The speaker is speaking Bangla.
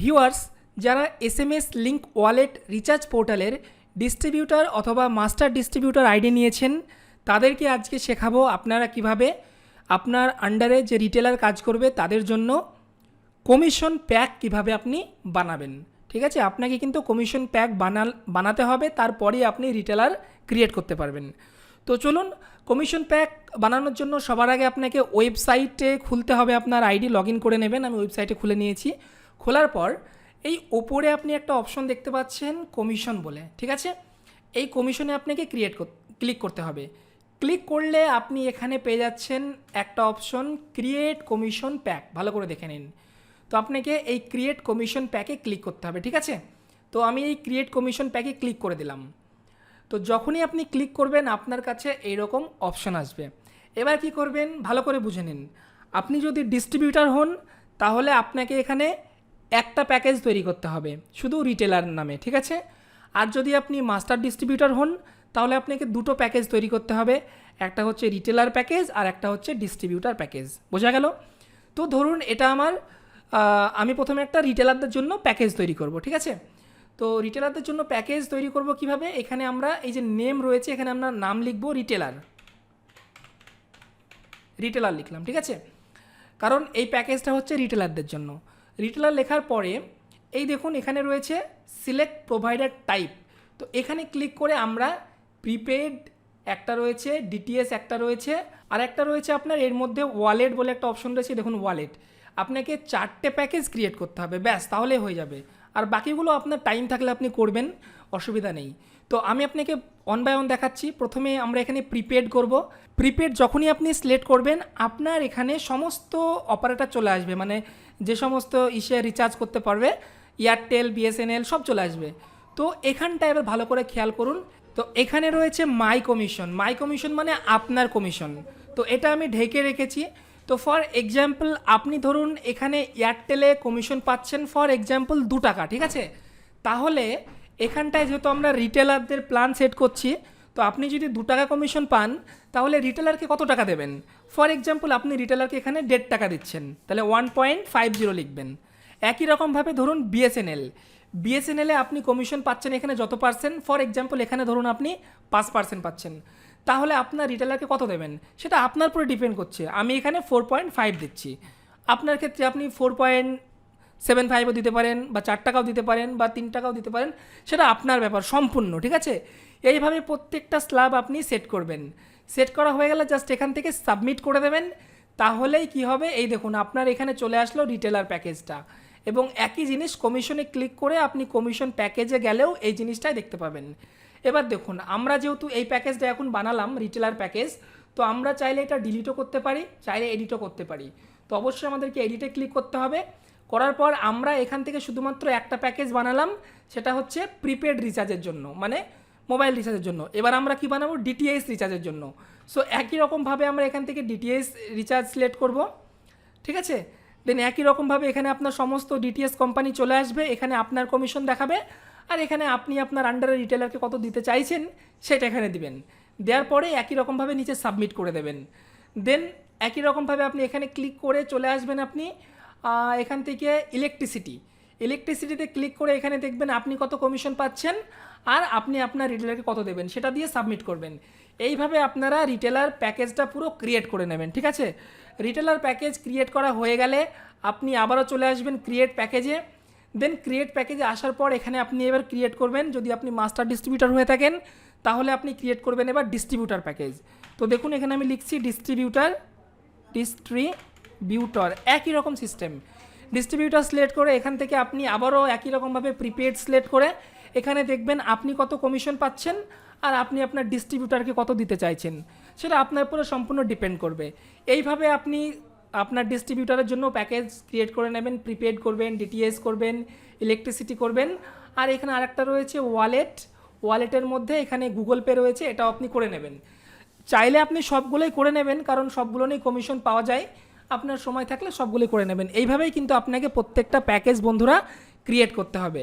ভিউয়ার্স, যারা S M S link wallet recharge পোর্টালের ডিস্ট্রিবিউটার অথবা মাস্টার ডিস্ট্রিবিউটার আইডি নিয়েছেন, তাদেরকে আজকে শেখাবো আপনারা কীভাবে আপনার আন্ডারে যে রিটেলার কাজ করবে তাদের জন্য কমিশন প্যাক কীভাবে আপনি বানাবেন। ঠিক আছে? আপনাকে কিন্তু কমিশন প্যাক বানাল, বানাতে হবে, তারপরেই আপনি রিটেলার ক্রিয়েট করতে পারবেন। তো চলুন, কমিশন প্যাক বানানোর জন্য সবার আগে আপনাকে ওয়েবসাইটে খুলতে হবে আপনার আইডি লগ করে নেবেন। আমি ওয়েবসাইটে খুলে নিয়েছি। খোলার পর এই ওপরে আপনি একটা অপশন দেখতে পাচ্ছেন কমিশন বলে, ঠিক আছে? এই কমিশনে আপনাকে ক্রিয়েট ক্লিক করতে হবে। ক্লিক করলে আপনি এখানে পেয়ে যাচ্ছেন একটা অপশন ক্রিয়েট কমিশন প্যাক ভালো করে দেখে নিন। তো আপনাকে এই ক্রিয়েট কমিশন প্যাকে ক্লিক করতে হবে, ঠিক আছে? তো আমি এই ক্রিয়েট কমিশন প্যাকে ক্লিক করে দিলাম। তো যখনই আপনি ক্লিক করবেন, আপনার কাছে এইরকম অপশন আসবে। এবার কি করবেন? ভালো করে বুঝে নিন। আপনি যদি ডিস্ট্রিবিউটার হন, তাহলে আপনাকে এখানে একটা প্যাকেজ তৈরি করতে হবে, শুধু রিটেলার নামে, ঠিক আছে? আর যদি আপনি মাস্টার ডিস্ট্রিবিউটার হন, তাহলে আপনাকে দুটো প্যাকেজ তৈরি করতে হবে, একটা হচ্ছে রিটেলার প্যাকেজ আর একটা হচ্ছে ডিস্ট্রিবিউটার প্যাকেজ, বোঝা গেল? তো ধরুন এটা আমার আমি প্রথমে একটা রিটেলারদের জন্য প্যাকেজ তৈরি করব, ঠিক আছে? তো রিটেলারদের জন্য প্যাকেজ তৈরি করব কীভাবে? এখানে আমরা এই যে নেম রয়েছে, এখানে আমরা নাম লিখব রিটেলার রিটেলার লিখলাম, ঠিক আছে? কারণ এই প্যাকেজটা হচ্ছে রিটেলারদের জন্য। রিটেলার লেখার পরে, এই দেখুন এখানে রয়েছে সিলেক্ট প্রোভাইডার টাইপ তো এখানে ক্লিক করে আমরা প্রিপেড একটা রয়েছে ডিটিএস একটা রয়েছে, আর একটা রয়েছে আপনার এর মধ্যে ওয়ালেট বলে একটা অপশন রয়েছে, দেখুন ওয়ালেট আপনাকে চারটে প্যাকেজ ক্রিয়েট করতে হবে, ব্যাস তাহলে হয়ে যাবে। আর বাকিগুলো আপনার টাইম থাকলে আপনি করবেন, অসুবিধা নেই। তো আমি আপনাকে অন বাই অন দেখাচ্ছি। প্রথমে আমরা এখানে প্রিপেড করব। প্রিপেড যখনই আপনি সিলেক্ট করবেন, আপনার এখানে সমস্ত অপারেটর চলে আসবে। মানে যে সমস্ত ইসে রিচার্জ করতে পারবে এয়ারটেল বিএসএনএল সব চলে আসবে। তো এখানটা এবার ভালো করে খেয়াল করুন। তো এখানে রয়েছে মাই কমিশন মাই কমিশন মানে আপনার কমিশন তো এটা আমি ঢেকে রেখেছি। তো ফর এক্সাম্পল আপনি ধরুন এখানে এয়ারটেলে কমিশন পাচ্ছেন ফর এক্সাম্পল দু টাকা, ঠিক আছে? তাহলে এখানটায় যেহেতু আমরা রিটেলারদের প্ল্যান সেট করছি, তো আপনি যদি দু টাকা কমিশন পান, তাহলে রিটেলারকে কত টাকা দেবেন? ফর এক্সাম্পল আপনি রিটেলারকে এখানে দেড় টাকা দিচ্ছেন, তাহলে ওয়ান পয়েন্ট ফাইভ জিরো লিখবেন। একই রকমভাবে ধরুন বিএসএনএল বিএসএনএলে আপনি কমিশন পাচ্ছেন এখানে যত পার্সেন্ট ফর এক্সাম্পল এখানে ধরুন আপনি পাঁচ পার্সেন্ট পাচ্ছেন। তাহলে আপনার রিটেলারকে কত দেবেন? সেটা আপনার উপরে ডিপেন্ড করছে। আমি এখানে ফোর পয়েন্ট ফাইভ দিচ্ছি। আপনার ক্ষেত্রে আপনি ফোর পয়েন্ট সেভেন ফাইভও দিতে পারেন, বা চার টাকাও দিতে পারেন, বা তিন টাকাও দিতে পারেন, সেটা আপনার ব্যাপার, সম্পূর্ণ, ঠিক আছে? এইভাবে প্রত্যেকটা স্ল্যাব আপনি সেট করবেন। সেট করা হয়ে গেলে জাস্ট এখান থেকে সাবমিট করে দেবেন। তাহলেই কি হবে? এই দেখুন, আপনার এখানে চলে আসলো রিটেলার প্যাকেজটা এবং একই জিনিস কমিশনে ক্লিক করে আপনি কমিশন প্যাকেজে গেলেও এই জিনিসটাই দেখতে পাবেন। এবার দেখুন, আমরা যেহেতু এই প্যাকেজটা এখন বানালাম রিটেলার প্যাকেজ তো আমরা চাইলে এটা ডিলিটও করতে পারি, চাইলে এডিটও করতে পারি। তো অবশ্যই আমাদেরকে এডিটে ক্লিক করতে হবে। করার পর আমরা এখান থেকে শুধুমাত্র একটা প্যাকেজ বানালাম, সেটা হচ্ছে প্রিপেড রিচার্জের জন্য মানে মোবাইল রিচার্জের জন্য। এবার আমরা কি বানাবো? ডিটিএস রিচার্জের জন্য। সো একই রকমভাবে আমরা এখান থেকে ডিটিএস রিচার্জ সিলেক্ট করব। ঠিক আছে? দেন একই রকমভাবে এখানে আপনার সমস্ত ডিটিএস কোম্পানি চলে আসবে, এখানে আপনার কমিশন দেখাবে। আর এখানে আপনি আপনার আন্ডারে রিটেলারকে কত দিতে চাইছেন, সেটা এখানে দিবেন। দেওয়ার পরে একই রকমভাবে নিচে সাবমিট করে দেবেন। দেন একই রকমভাবে আপনি এখানে ক্লিক করে চলে আসবেন আপনি এখান থেকে ইলেকট্রিসিটি ইলেকট্রিসিটিতে ক্লিক করে এখানে দেখবেন আপনি কত কমিশন পাচ্ছেন আর আপনি আপনার রিটেলারকে কত দেবেন, সেটা দিয়ে সাবমিট করবেন। এইভাবে আপনারা রিটেলার প্যাকেজটা পুরো ক্রিয়েট করে নেবেন, ঠিক আছে? রিটেলার প্যাকেজ ক্রিয়েট করা হয়ে গেলে আপনি আবারও চলে আসবেন ক্রিয়েট প্যাকেজে দেন ক্রিয়েট প্যাকেজে আসার পর এখানে আপনি এবার ক্রিয়েট করবেন। যদি আপনি মাস্টার ডিস্ট্রিবিউটার হয়ে থাকেন, তাহলে আপনি ক্রিয়েট করবেন এবার ডিস্ট্রিবিউটার প্যাকেজ তো দেখুন, এখানে আমি লিখছি ডিস্ট্রিবিউটার ডিস্ট্রিবিউটর একই রকম সিস্টেম ডিস্ট্রিবিউটার সিলেক্ট করে এখান থেকে আপনি আবারও একই রকমভাবে প্রিপেড সিলেক্ট করে এখানে দেখবেন আপনি কত কমিশন পাচ্ছেন আর আপনি আপনার ডিস্ট্রিবিউটারকে কত দিতে চাইছেন। সেটা আপনার উপরে সম্পূর্ণ ডিপেন্ড করবে। এইভাবে আপনি আপনার ডিস্ট্রিবিউটারের জন্য প্যাকেজ ক্রিয়েট করে নেবেন প্রিপেড করবেন ডিটিএস করবেন ইলেকট্রিসিটি করবেন। আর এখানে আরেকটা রয়েছে ওয়ালেট ওয়ালেটের মধ্যে এখানে গুগল পে রয়েছে, এটাও আপনি করে নেবেন। চাইলে আপনি সবগুলোই করে নেবেন, কারণ সবগুলো নিয়েই কমিশন পাওয়া যায়। আপনার সময় থাকলে সবগুলোই করে নেবেন। এইভাবেই কিন্তু আপনাকে প্রত্যেকটা প্যাকেজ বন্ধুরা ক্রিয়েট করতে হবে।